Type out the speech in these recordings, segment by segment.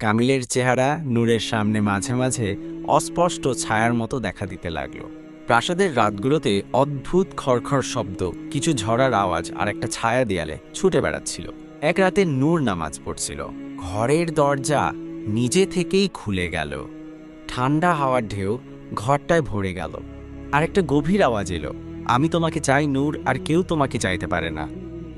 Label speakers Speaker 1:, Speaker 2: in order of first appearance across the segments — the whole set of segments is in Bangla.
Speaker 1: কামিলের চেহারা নূরের সামনে মাঝে মাঝে অস্পষ্ট ছায়ার মতো দেখা দিতে লাগল। প্রাসাদের রাতগুলোতে অদ্ভুত খড়খড় শব্দ, কিছু ঝড়ার আওয়াজ আর একটা ছায়া দেয়ালে ছুটে বেড়াচ্ছিল। এক রাতে নূর নামাজ পড়ছিল। ঘরের দরজা নিজে থেকেই খুলে গেল। ঠান্ডা হাওয়ার ঢেউ ঘরটায় ভরে গেল। আর একটা গভীর আওয়াজ এলো। আমি তোমাকে চাই নূর, আর কেউ তোমাকে চাইতে পারে না।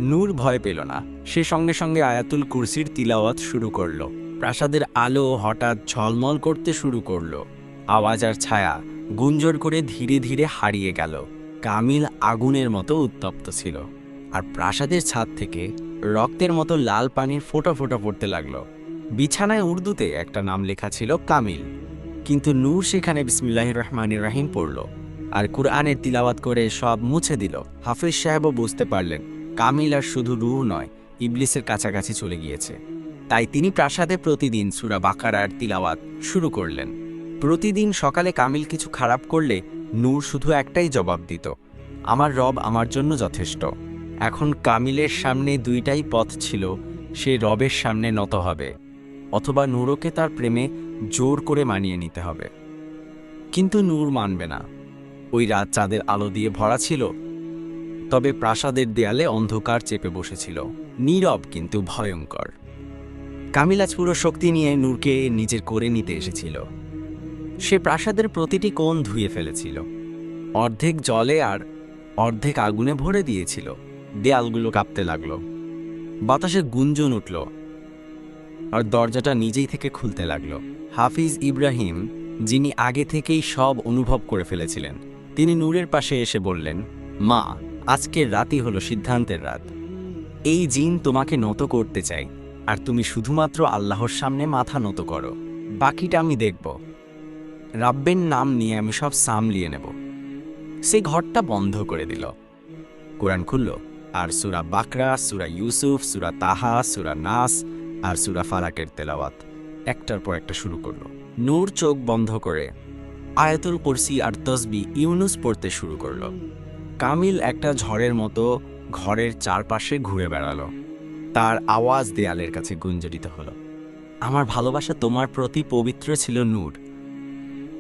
Speaker 1: নূর ভয় পেল না। সে সঙ্গে সঙ্গে আয়াতুল কুরসির তিলাওয়াত শুরু করল। প্রাসাদের আলো হঠাৎ ঝলমল করতে শুরু করল। আওয়াজ আর ছায়া গুঞ্জর করে ধীরে ধীরে হারিয়ে গেল। কামিল আগুনের মতো উত্তপ্ত ছিল। আর প্রাসাদের ছাদ থেকে রক্তের মতো লাল পানির ফোঁটা ফোঁটা পড়তে লাগল। বিছানায় উর্দুতে একটা নাম লেখা ছিল কামিল। কিন্তু নূর সেখানে বিসমিল্লাহ রহমানির রাহিম পড়ল আর কুরআনের তিলাওয়াত করে সব মুছে দিল। হাফিজ সাহেবও বুঝতে পারলেন, কামিল আর শুধু রুহ নয়, ইবলিসের কাছাকাছি চলে গিয়েছে। তাই তিনি প্রাসাদে প্রতিদিন সুরা বাকারার তিলাওয়াত শুরু করলেন। প্রতিদিন সকালে কামিল কিছু খারাপ করলে নূর শুধু একটাই জবাব দিত, আমার রব আমার জন্য যথেষ্ট। এখন কামিলের সামনে দুইটাই পথ ছিল, সে রবের সামনে নত হবে, অথবা নূরকে তার প্রেমে জোর করে মানিয়ে নিতে হবে। কিন্তু নূর মানবে না। ওই রাত চাঁদের আলো দিয়ে ভরা ছিল, তবে প্রাসাদের দেয়ালে অন্ধকার চেপে বসেছিল। নীরব কিন্তু ভয়ঙ্কর। কামিলাজ পুরো শক্তি নিয়ে নূরকে নিজের করে নিতে এসেছিল। সে প্রাসাদের প্রতিটি কোণ ধুয়ে ফেলেছিল। অর্ধেক জলে আর অর্ধেক আগুনে ভরে দিয়েছিল। দেয়ালগুলো কাঁপতে লাগল। বাতাসে গুঞ্জন উঠল। আর দরজাটা নিজেই থেকে খুলতে লাগল। হাফিজ ইব্রাহিম, যিনি আগে থেকেই সব অনুভব করে ফেলেছিলেন, তিনি নূরের পাশে এসে বললেন, মা, আজকের রাতই হলো সিদ্ধান্তের রাত। এই জিন তোমাকে নত করতে চাই। আর তুমি শুধুমাত্র আল্লাহর সামনে মাথা নত করো। বাকিটা আমি দেখব। রাব্বের নাম নিয়ে আমি সব সামলিয়ে নেব। সে ঘরটা বন্ধ করে দিল। কোরআন খুলল, আর সুরা বাকরা, সুরা ইউসুফ, সুরা তাহা, সুরা নাস, আর সুরা ফালাকের তেলাওয়াত। একটার পর একটা শুরু করল। নূর চোখ বন্ধ করে আয়াতুল কুরসি আর তসবি ইউনুস পড়তে শুরু করল। কামিল একটা ঝড়ের মতো ঘরের চারপাশে ঘুরে বেড়ালো। তার আওয়াজ দেয়ালের কাছে গুঞ্জরিত হলো। আমার ভালোবাসা তোমার প্রতি পবিত্র ছিল নূর।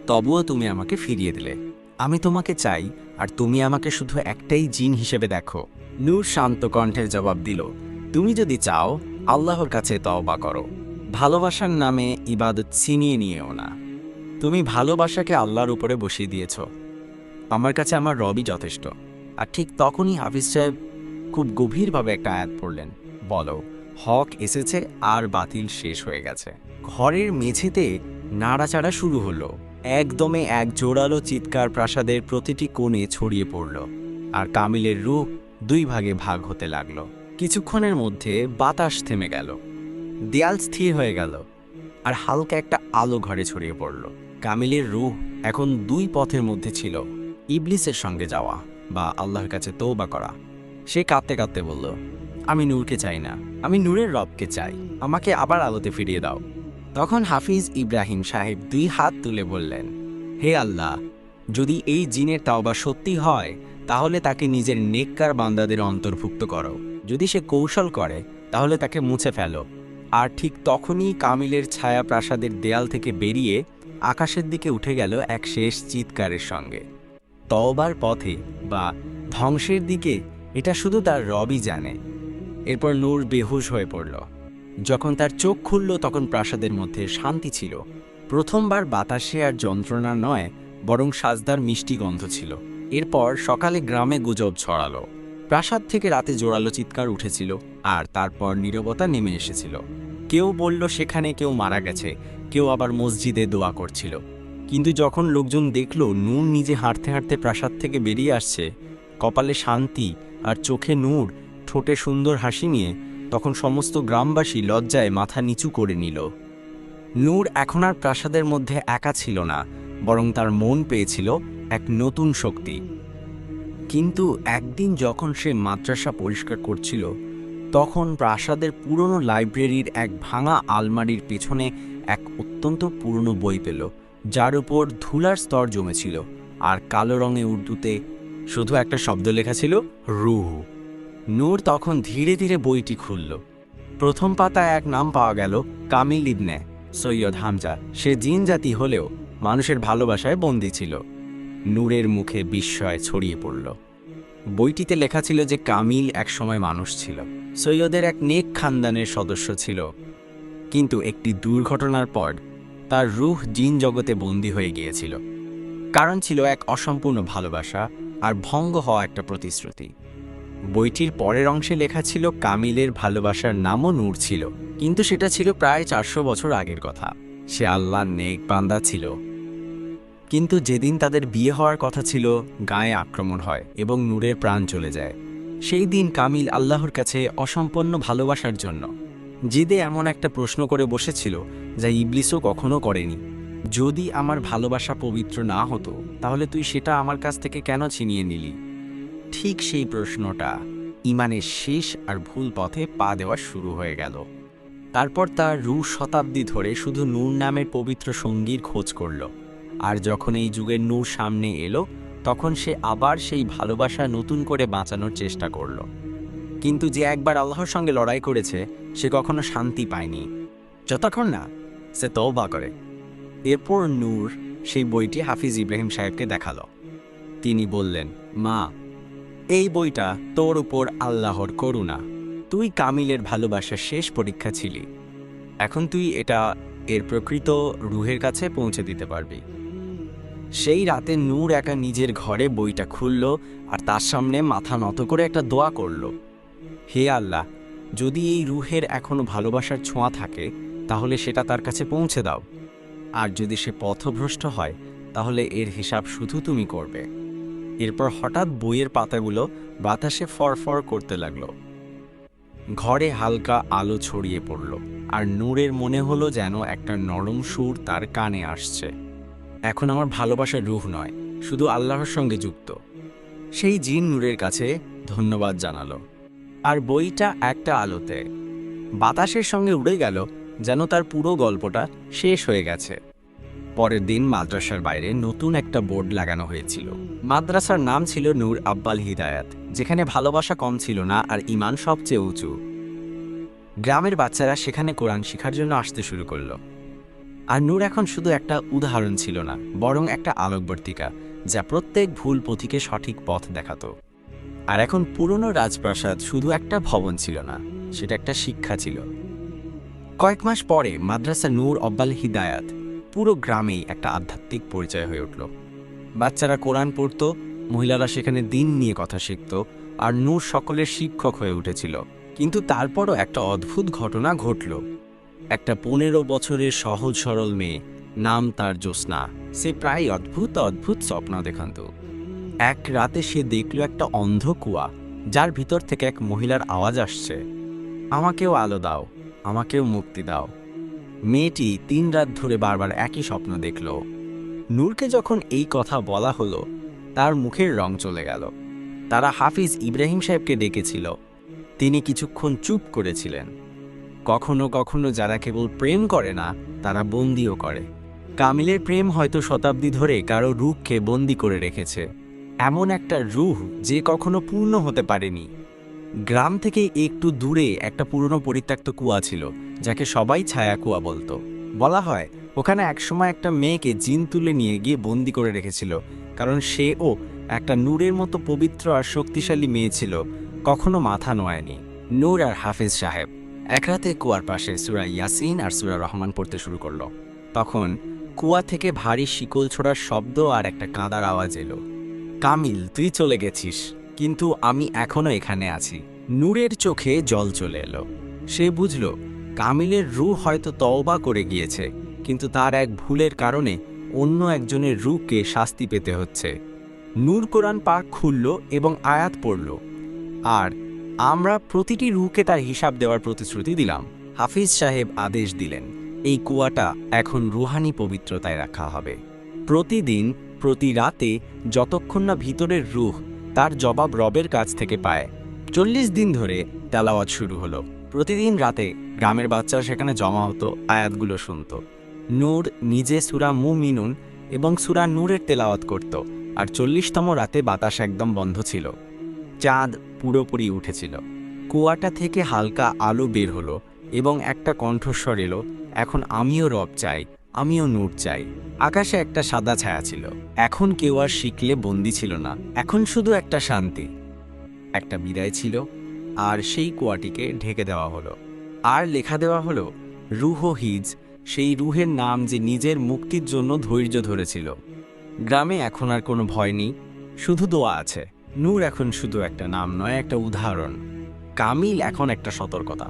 Speaker 1: তবুও তুমি আমাকে ফিরিয়ে দিলে। আমি তোমাকে চাই, আর তুমি আমাকে শুধু একটাই জিন হিসেবে দেখো। নূর শান্ত কণ্ঠের জবাব দিল, তুমি যদি চাও, আল্লাহর কাছে তওবা করো। ভালোবাসার নামে ইবাদত ছিনিয়ে নিয়েও না। তুমি ভালোবাসাকে আল্লাহর উপরে বসিয়ে দিয়েছ। আমার কাছে আমার রবই যথেষ্ট। আর ঠিক তখনই হাফিজ সাহেব খুব গভীরভাবে একটা আয়াত পড়লেন। বলো, হক এসেছে আর বাতিল শেষ হয়ে গেছে। ঘরের মেঝেতে নাড়াচাড়া শুরু হলো। একদমে এক জোরালো চিৎকার প্রাসাদের প্রতিটি কোণে ছড়িয়ে পড়ল আর কামিলের রূপ দুই ভাগে ভাগ হতে লাগল। কিছুক্ষণের মধ্যে বাতাস থেমে গেল। দেয়াল স্থির হয়ে গেল আর হালকা একটা আলো ঘরে ছড়িয়ে পড়ল। কামিলের রূহ এখন দুই পথের মধ্যে ছিল, ইবলিসের সঙ্গে যাওয়া বা আল্লাহর কাছে তৌবা করা। সে কাঁদতে কাঁদতে বলল আমি নূরকে চাই না। আমি নূরের রবকে চাই। আমাকে আবার আলোতে ফিরিয়ে দাও। তখন হাফিজ ইব্রাহিম সাহেব দুই হাত তুলে বললেন, হে আল্লাহ, যদি এই জিনের তাওবা সত্যি হয়, তাহলে তাকে নিজের নেককার বান্দাদের অন্তর্ভুক্ত করো। যদি সে কৌশল করে, তাহলে তাকে মুছে ফেলো। আর ঠিক তখনই কামিলের ছায়া প্রাসাদের দেয়াল থেকে বেরিয়ে আকাশের দিকে উঠে গেল এক শেষ চিৎকারের সঙ্গে। তওবার পথে বা ধ্বংসের দিকে এটা শুধু তার রবই জানে। এরপর নূর বেহুশ হয়ে পড়ল। যখন তার চোখ খুলল, তখন প্রাসাদের মধ্যে শান্তি ছিল। প্রথমবার বাতাসে আর যন্ত্রণা নয়, বরং সাজদার মিষ্টি গন্ধ ছিল। এরপর সকালে গ্রামে গুজব ছড়ালো। প্রাসাদ থেকে রাতে জোরালো চিৎকার উঠেছিল, আর তারপর নীরবতা নেমে এসেছিল। কেউ বলল, সেখানে কেউ মারা গেছে। কেউ আবার মসজিদে দোয়া করছিল। কিন্তু যখন লোকজন দেখল, নূর নিজে হাঁটতে হাঁটতে প্রাসাদ থেকে বেরিয়ে আসছে, কপালে শান্তি আর চোখে নূর ঠোঁটে সুন্দর হাসি নিয়ে তখন সমস্ত গ্রামবাসী লজ্জায় মাথা নিচু করে নিল। নূর এখন আর প্রাসাদের মধ্যে একা ছিল না, বরং তার মন পেয়েছিল এক নতুন শক্তি। কিন্তু একদিন যখন সে মাদ্রাসা পরিষ্কার করছিল, তখন প্রাসাদের পুরনো লাইব্রেরির এক ভাঙা আলমারির পেছনে এক অত্যন্ত পুরনো বই পেল, যার উপর ধুলার স্তর জমেছিল আর কালো রঙে উর্দুতে শুধু একটা শব্দ লেখা ছিল, রুহ। নূর তখন ধীরে ধীরে বইটি খুলল। প্রথম পাতায় এক নাম পাওয়া গেল কামিল ইবনে সৈয়দ হামজা। সে জিন জাতি হলেও মানুষের ভালোবাসায় বন্দী ছিল। নূরের মুখে বিস্ময় ছড়িয়ে পড়ল। বইটিতে লেখা ছিল যে কামিল একসময় মানুষ ছিল। সৈয়দের এক নেক খানদানের সদস্য ছিল। কিন্তু একটি দুর্ঘটনার পর তার রুহ জিন জগতে বন্দী হয়ে গিয়েছিল। কারণ ছিল এক অসম্পূর্ণ ভালোবাসা আর ভঙ্গ হওয়া একটা প্রতিশ্রুতি। বইটির পরের অংশে লেখা ছিল, কামিলের ভালোবাসার নামও নূর ছিল, কিন্তু সেটা ছিল প্রায় চারশো বছর আগের কথা। সে আল্লাহর নেক বান্দা ছিল। কিন্তু যেদিন তাদের বিয়ে হওয়ার কথা ছিল, গায়ে আক্রমণ হয় এবং নূরের প্রাণ চলে যায়। সেই দিন কামিল আল্লাহর কাছে অসম্পন্ন ভালোবাসার জন্য। জিদে এমন একটা প্রশ্ন করে বসেছিল, যা ইবলিসও কখনো করেনি। যদি আমার ভালোবাসা পবিত্র না হতো, তাহলে তুই সেটা আমার কাছ থেকে কেন ছিনিয়ে নিলি? ঠিক সেই প্রশ্নটা ইমানের শেষ আর ভুল পথে পা দেওয়া শুরু হয়ে গেল। তারপর তার রু শতাব্দী ধরে শুধু নূর নামের পবিত্র সঙ্গীর খোঁজ করল। আর যখন এই যুগের নূর সামনে এলো, তখন সে আবার সেই ভালোবাসা নতুন করে বাঁচানোর চেষ্টা করল। কিন্তু যে একবার আল্লাহর সঙ্গে লড়াই করেছে, সে কখনো শান্তি পায়নি। যতক্ষণ না সে তওবা করে। এরপর নূর সেই বইটি হাফিজ ইব্রাহিম সাহেবকে দেখাল। তিনি বললেন, মা এই বইটা তোর উপর আল্লাহর করুণা। তুই কামিলের ভালোবাসার শেষ পরীক্ষা ছিলি। এখন তুই এটা এর প্রকৃত রুহের কাছে পৌঁছে দিতে পারবি। সেই রাতে নূর একা নিজের ঘরে বইটা খুলল আর তার সামনে মাথা নত করে একটা দোয়া করল। হে আল্লাহ, যদি এই রুহের এখনও ভালোবাসার ছোঁয়া থাকে, তাহলে সেটা তার কাছে পৌঁছে দাও। আর যদি সে পথভ্রষ্ট হয়, তাহলে এর হিসাব শুধু তুমি করবে। এরপর হঠাৎ বইয়ের পাতাগুলো বাতাসে ফরফর করতে লাগল। ঘরে হালকা আলো ছড়িয়ে পড়ল, আর নূরের মনে হলো যেন একটা নরম সুর তার কানে আসছে। এখন আমার ভালোবাসার রুহ নয়, শুধু আল্লাহর সঙ্গে যুক্ত। সেই জিন নূরের কাছে ধন্যবাদ জানালো। আর বইটা একটা আলোতে, বাতাসের সঙ্গে উড়ে গেল যেন তার পুরো গল্পটা শেষ হয়ে গেছে। পরের দিন মাদ্রাসার বাইরে নতুন একটা বোর্ড লাগানো হয়েছিল। মাদ্রাসার নাম ছিল নূর আব্বাল হিদায়াত, যেখানে ভালোবাসা কম ছিল না আর ইমান সবচেয়ে উঁচু। গ্রামের বাচ্চারা সেখানে কোরআন শেখার জন্য আসতে শুরু করল। আর নূর এখন শুধু একটা উদাহরণ ছিল না, বরং একটা আলোকবর্তিকা, যা প্রত্যেক ভুল পথিকে সঠিক পথ দেখাত। আর এখন পুরনো রাজপ্রাসাদ শুধু একটা ভবন ছিল না, সেটা একটা শিক্ষা ছিল। কয়েক মাস পরে মাদ্রাসা নূর অব্বাল হিদায়াত পুরো গ্রামেই একটা আধ্যাত্মিক পরিচয় হয়ে উঠল। বাচ্চারা কোরআন পড়ত, মহিলারা সেখানে দিন নিয়ে কথা শিখত, আর নূর সকলের শিক্ষক হয়ে উঠেছিল। কিন্তু তারপরও একটা অদ্ভুত ঘটনা ঘটল। একটা পনেরো বছরের সহজ সরল মেয়ে, নাম তার জ্যোৎস্না। সে প্রায় অদ্ভুত অদ্ভুত স্বপ্ন দেখান্ত। এক রাতে সে দেখল একটা অন্ধ কুয়া, যার ভিতর থেকে এক মহিলার আওয়াজ আসছে। আমাকেও আলো দাও, আমাকেও মুক্তি দাও। মেয়েটি তিন রাত ধরে বারবার একই স্বপ্ন দেখল। নূরকে যখন এই কথা বলা হলো, তার মুখের রং চলে গেল। তারা হাফিজ ইব্রাহিম সাহেবকে ডেকেছিল। তিনি কিছুক্ষণ চুপ করেছিলেন। কখনো কখনো যারা কেবল প্রেম করে না, তারা বন্দিও করে। কামিলের প্রেম হয়তো শতাব্দী ধরে কারও রূপকে বন্দি করে রেখেছে। এমন একটা রূহ যে কখনো পূর্ণ হতে পারেনি। গ্রাম থেকে একটু দূরে একটা পুরনো পরিত্যক্ত কুয়া ছিল, যাকে সবাই ছায়া কুয়া বলতো। বলা হয় ওখানে একসময় একটা মেয়েকে জিন তুলে নিয়ে গিয়ে বন্দি করে রেখেছিল, কারণ সে ও একটা নূরের মতো পবিত্র আর শক্তিশালী মেয়ে ছিল, কখনো মাথা নোয়ায়নি। নূর আর হাফিজ সাহেব এক রাতে কুয়ার পাশে সুরা ইয়াসিন আর সুরা রহমান পড়তে শুরু করল। তখন কুয়া থেকে ভারী শিকল ছোড়ার শব্দ আর একটা কাঁদার আওয়াজ এলো। কামিল, তুই চলে গেছিস, কিন্তু আমি এখনও এখানে আছি। নূরের চোখে জল চলে এলো। সে বুঝল, কামিলের রু হয়তো তওবা করে গিয়েছে। কিন্তু তার এক ভুলের কারণে অন্য একজনের রূহকে শাস্তি পেতে হচ্ছে। নূর কোরআন পাক খুলল এবং আয়াত পড়ল। আর আমরা প্রতিটি রুহকে তার হিসাব দেওয়ার প্রতিশ্রুতি দিলাম। হাফিজ সাহেব আদেশ দিলেন, এই কুয়াটা এখন রুহানি পবিত্রতায় রাখা হবে। প্রতিদিন, প্রতি রাতে, যতক্ষণ না ভিতরের রুহ তার জবাব রবের কাছ থেকে পায়। চল্লিশ দিন ধরে তেলাওয়াত শুরু হলো। প্রতিদিন রাতে গ্রামের বাচ্চারা সেখানে জমা হতো, আয়াতগুলো শুনত। নূর নিজে সুরা মু মিনুন এবং সুরা নূরের তেলাওয়াত করত, আর চল্লিশতম রাতে বাতাস একদম বন্ধ ছিল। চাঁদ পুরোপুরি উঠেছিল। কুয়াটা থেকে হালকা আলো বের হলো এবং একটা কণ্ঠস্বর এলো, এখন আমিও রব চাই, আমিও নূর চাই। আকাশে একটা সাদা ছায়া ছিল। এখন কেউ আর শিখলে বন্দি ছিল না। এখন শুধু একটা শান্তি। একটা বিদায় ছিল, আর সেই কুয়াটিকে ঢেকে দেওয়া হলো। আর লেখা দেওয়া হলো, রুহ হিজ সেই রুহের নাম যে নিজের মুক্তির জন্য ধৈর্য ধরেছিল। গ্রামে এখন আর কোনো ভয় নেই, শুধু দোয়া আছে। নূর এখন শুধু একটা নাম নয়, একটা উদাহরণ। কামিল এখন একটা সতর্কতা।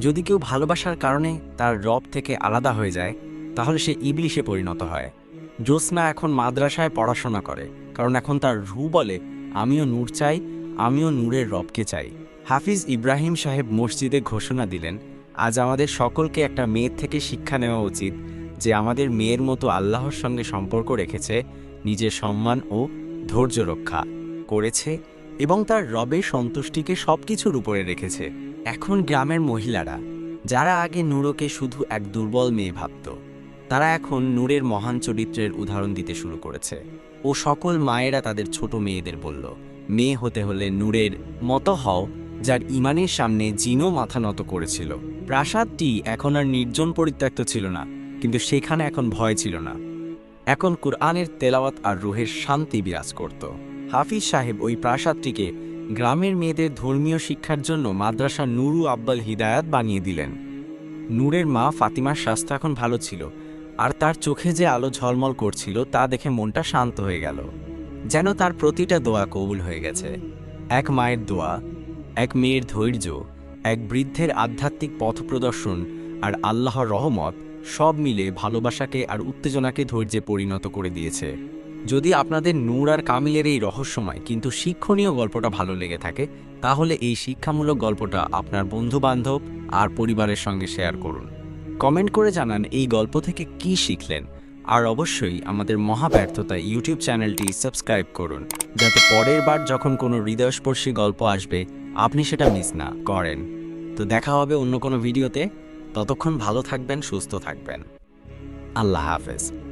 Speaker 1: যদি কেউ ভালোবাসার কারণে তার রব থেকে আলাদা হয়ে যায়, তাহলে সে ইবলিশে পরিণত হয়। জ্যোৎস্না এখন মাদ্রাসায় পড়াশোনা করে, কারণ এখন তার রু বলে, আমিও নূর চাই, আমিও নূরের রবকে চাই। হাফিজ ইব্রাহিম সাহেব মসজিদে ঘোষণা দিলেন আজ আমাদের সকলকে একটা মেয়ের থেকে শিক্ষা নেওয়া উচিত যে আমাদের মেয়ের মতো আল্লাহর সঙ্গে সম্পর্ক রেখেছে, নিজের সম্মান ও ধৈর্য রক্ষা করেছে এবং তার রবের সন্তুষ্টিকে সব কিছুর উপরে রেখেছে। এখন গ্রামের মহিলারা, যারা আগে নূরকে শুধু এক দুর্বল মেয়ে ভাবত, তারা এখন নূরের মহান চরিত্রের উদাহরণ দিতে শুরু করেছে। ও সকল মায়েরা তাদের ছোট মেয়েদের বলল, মেয়ে হতে হলে নূরের মতো হও যার ইমানের সামনে জিনও মাথা নত করেছিল। প্রাসাদটি এখন আর নির্জন পরিত্যক্ত ছিল না, কিন্তু সেখানে এখন ভয় ছিল না। এখন কুরআনের তেলাওয়াত আর রুহের শান্তি বিরাজ করত। হাফিজ সাহেব ওই প্রাসাদটিকে গ্রামের মেয়েদের ধর্মীয় শিক্ষার জন্য মাদ্রাসা নুরু আব্বাল হিদায়াত বানিয়ে দিলেন। নূরের মা ফাতিমার স্বাস্থ্য এখন ভালো ছিল, আর তার চোখে যে আলো ঝলমল করছিল তা দেখে মনটা শান্ত হয়ে গেল। যেন তার প্রতিটা দোয়া কবুল হয়ে গেছে। এক মায়ের দোয়া এক মেয়ের ধৈর্য, এক বৃদ্ধের আধ্যাত্মিক পথ প্রদর্শন আর আল্লাহর রহমত সব মিলে ভালোবাসাকে আর উত্তেজনাকে ধৈর্যে পরিণত করে দিয়েছে। যদি আপনাদের নূর আর কামিলের এই রহস্যময় কিন্তু শিক্ষণীয় গল্পটা ভালো লেগে থাকে, তাহলে এই শিক্ষামূলক গল্পটা আপনার বন্ধু বান্ধব আর পরিবারের সঙ্গে শেয়ার করুন। কমেন্ট করে জানান এই গল্প থেকে কি শিখলেন, আর অবশ্যই আমাদের মহাব্যর্থতা ইউটিউব চ্যানেলটি সাবস্ক্রাইব করুন, যাতে পরের বার যখন কোনো হৃদয়স্পর্শী গল্প আসবে আপনি সেটা মিস না, করেন। তো দেখা হবে অন্য কোনো ভিডিওতে। ততক্ষণ ভালো থাকবেন, সুস্থ থাকবেন। আল্লাহ হাফেজ।